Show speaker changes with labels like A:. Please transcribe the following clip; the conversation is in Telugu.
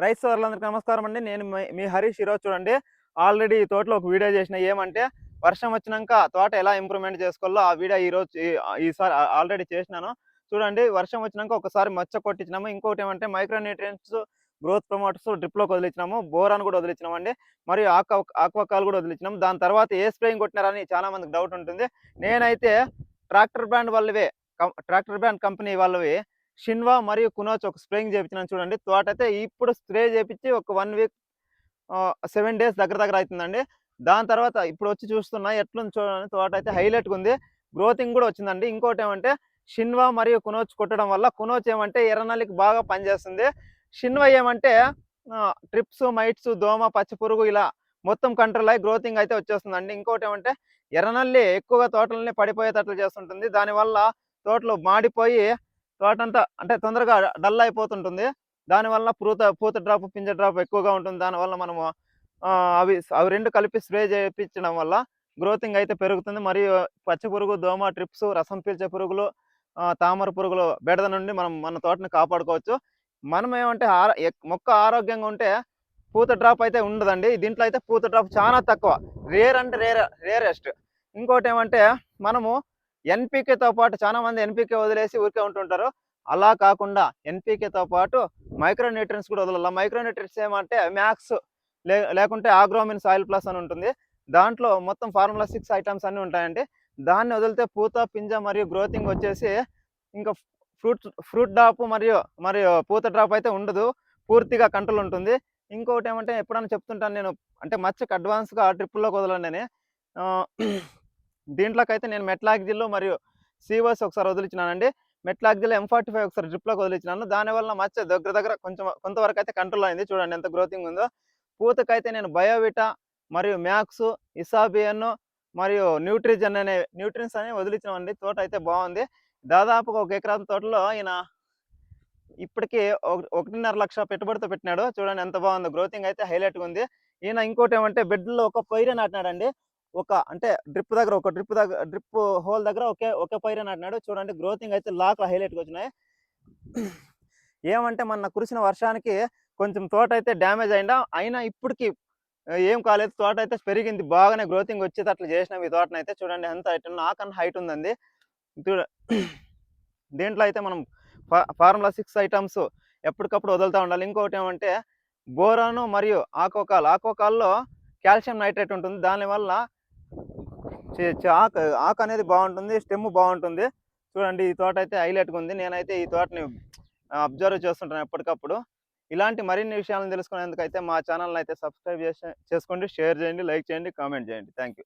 A: రైస్ సోదరులందరికీ నమస్కారం అండి. నేను మీ- హరీష్ ఈరోజు చూడండి. ఆల్రెడీ ఈ తోటలో ఒక వీడియో చేసిన ఏమంటే వర్షం వచ్చినాక తోట ఎలా ఇంప్రూవ్మెంట్ చేసుకోవాలో ఆ వీడియో ఈరోజు ఈ- ఈసారి ఆల్రెడీ చేసినాను. చూడండి వర్షం వచ్చినాక ఒకసారి మచ్చ కొట్టించినాము. ఇంకోటి ఏమంటే మైక్రో న్యూట్రియన్స్ గ్రోత్ ప్రమోటర్స్ డ్రిప్లోకి వదిలించినాము బోరాన్ కూడా వదిలించినామండి మరియు ఆక్వా ఆక్వాకాల్ కూడా వదిలించినాము దాని తర్వాత ఏ స్ప్రేయింగ్ కొట్టినారని చాలా మందికి డౌట్ ఉంటుంది. నేనైతే ట్రాక్టర్ బ్రాండ్ వాళ్ళవే ట్రాక్టర్ బ్రాండ్ కంపెనీ వాళ్ళవి షిన్వా మరియు కునోచ్ ఒక స్ప్రేయింగ్ చేయించినాను చూడండి. తోట అయితే ఇప్పుడు స్ప్రే చేపించి ఒక వన్ వీక్ సెవెన్ డేస్ దగ్గర దగ్గర అవుతుందండి దాని తర్వాత ఇప్పుడు వచ్చి చూస్తున్నా ఎట్లుంది చూడండి. తోట అయితే హైలైట్గా ఉంది. గ్రోతింగ్ కూడా వచ్చిందండి. ఇంకోటి ఏమంటే షిన్వా మరియు కునోచ్ కొట్టడం వల్ల కునోచ్ ఏమంటే ఎర్రనల్లికి బాగా పనిచేస్తుంది. షిన్వా ఏమంటే ట్రిప్స్ మైట్స్ దోమ పచ్చి పురుగు ఇలా మొత్తం కంట్రోల్ అయ్యి గ్రోతింగ్ అయితే వచ్చేస్తుందండి. ఇంకోటి ఏమంటే ఎర్రనల్లి ఎక్కువగా తోటలని పడిపోయేటట్లు చేస్తుంటుంది. దానివల్ల తోటలు మాడిపోయి తోటంతా అంటే తొందరగా డల్ అయిపోతుంటుంది. దానివల్ల పూత పూత డ్రాప్ పింజ డ్రాప్ ఎక్కువగా ఉంటుంది. దానివల్ల మనము అవి అవి రెండు కలిపి స్ప్రే చేయించడం వల్ల గ్రోతింగ్ అయితే పెరుగుతుంది. మరియు పచ్చ పురుగు దోమ ట్రిప్స్ రసం పీల్చే పురుగులు తామర పురుగులు బెడద నుండి మనం మన తోటని కాపాడుకోవచ్చు. మనం ఏమంటే మొక్క ఆరోగ్యంగా ఉంటే పూత డ్రాప్ అయితే ఉండదండి. దీంట్లో అయితే పూత డ్రాప్ చాలా తక్కువ. రేర్ అంటే రేర్ రేరెస్ట్. ఇంకోటి ఏమంటే మనము ఎన్పికేతో పాటు చాలా మంది ఎన్పికే వదిలేసి ఊరికే ఉంటుంటారు. అలా కాకుండా ఎన్పికేతో పాటు మైక్రో న్యూట్రియన్స్ కూడా వదలాలి. మైక్రో న్యూట్రియన్స్ ఏమంటే మ్యాక్స్ లే లేకుంటే ఆగ్రోమిన్ సాయిల్ ప్లస్ అని ఉంటుంది. దాంట్లో మొత్తం ఫార్ములా సిక్స్ ఐటమ్స్ అన్నీ ఉంటాయండి. దాన్ని వదిలితే పూత పింజ మరియు గ్రోతింగ్ వచ్చేసి ఇంకా ఫ్రూట్ ఫ్రూట్ డ్రాప్ మరియు మరియు పూత డ్రాప్ అయితే ఉండదు. పూర్తిగా కంట్రోల్ ఉంటుంది. ఇంకొకటి ఏమంటే ఎప్పుడైనా చెప్తుంటాను నేను అంటే మచ్చకు అడ్వాన్స్గా ట్రిప్పుల్లోకి వదలండి అని. దీంట్లోకైతే నేను మెట్లాక్జిల్ మరియు సీవర్స్ ఒకసారి వదిలించినానండి మెట్లాక్జిల్ ఎం ఫార్టీ ఫైవ్ ఒకసారి డ్రిప్లోకి వదిలించినాను దానివల్ల మచ్చ దగ్గర దగ్గర కొంచెం కొంతవరకు అయితే కంట్రోల్ అయింది చూడండి ఎంత గ్రోతింగ్ ఉందో. పూతకైతే నేను బయోవిటా మరియు మ్యాక్స్ ఇసాబియన్ మరియు న్యూట్రిజన్ అనే న్యూట్రియన్స్ అనేవి వదిలించామండి తోట అయితే బాగుంది. దాదాపుగా ఒక ఎకరా తోటలో ఈయన ఇప్పటికీ ఒక- ఒకటిన్నర లక్ష పెట్టుబడితో పెట్టినాడు. చూడండి ఎంత బాగుందో. గ్రోతింగ్ అయితే హైలైట్గా ఉంది. ఈయన ఇంకోటి ఏమంటే బెడ్లో ఒక పైరే నాటినాడండి. ఒక అంటే డ్రిప్ దగ్గర ఒక డ్రిప్ దగ్గర డ్రిప్ హోల్ దగ్గర ఒకే ఒకే పైరే నాటినాడు చూడండి గ్రోతింగ్ అయితే లాక్ హైలైట్గా వచ్చినాయి. ఏమంటే మొన్న కురిసిన వర్షానికి కొంచెం తోట అయితే డ్యామేజ్ అయిందా? అయినా ఇప్పటికి ఏం కాలేదు. తోట అయితే పెరిగింది. బాగానే గ్రోతింగ్ అట్లా చేసినాం ఈ తోటనైతే అయితే. చూడండి ఎంత హైట్ నాకన్నా హైట్ ఉందండి. చూడ దీంట్లో అయితే మనం ఫార్ములా సిక్స్ ఐటమ్స్ ఎప్పటికప్పుడు వదులుతూ ఉండాలి. ఇంకొకటి ఏమంటే బోరాను మరియు ఆకోకాల్ ఆకోకాల్లో కాల్షియం నైట్రేట్ ఉంటుంది. దానివల్ల చేయొచ్చు ఆకు ఆకు అనేది బాగుంటుంది స్టెమ్ బాగుంటుంది. చూడండి ఈ తోట అయితే హైలైట్గా ఉంది. నేనైతే ఈ తోటని అబ్జర్వ్ చేస్తుంటాను ఎప్పటికప్పుడు. ఇలాంటి మరిన్ని విషయాలను తెలుసుకునేందుకైతే మా ఛానల్ని అయితే సబ్స్క్రైబ్ చేసి చేసుకోండి షేర్ చేయండి లైక్ చేయండి కామెంట్ చేయండి. Thank you.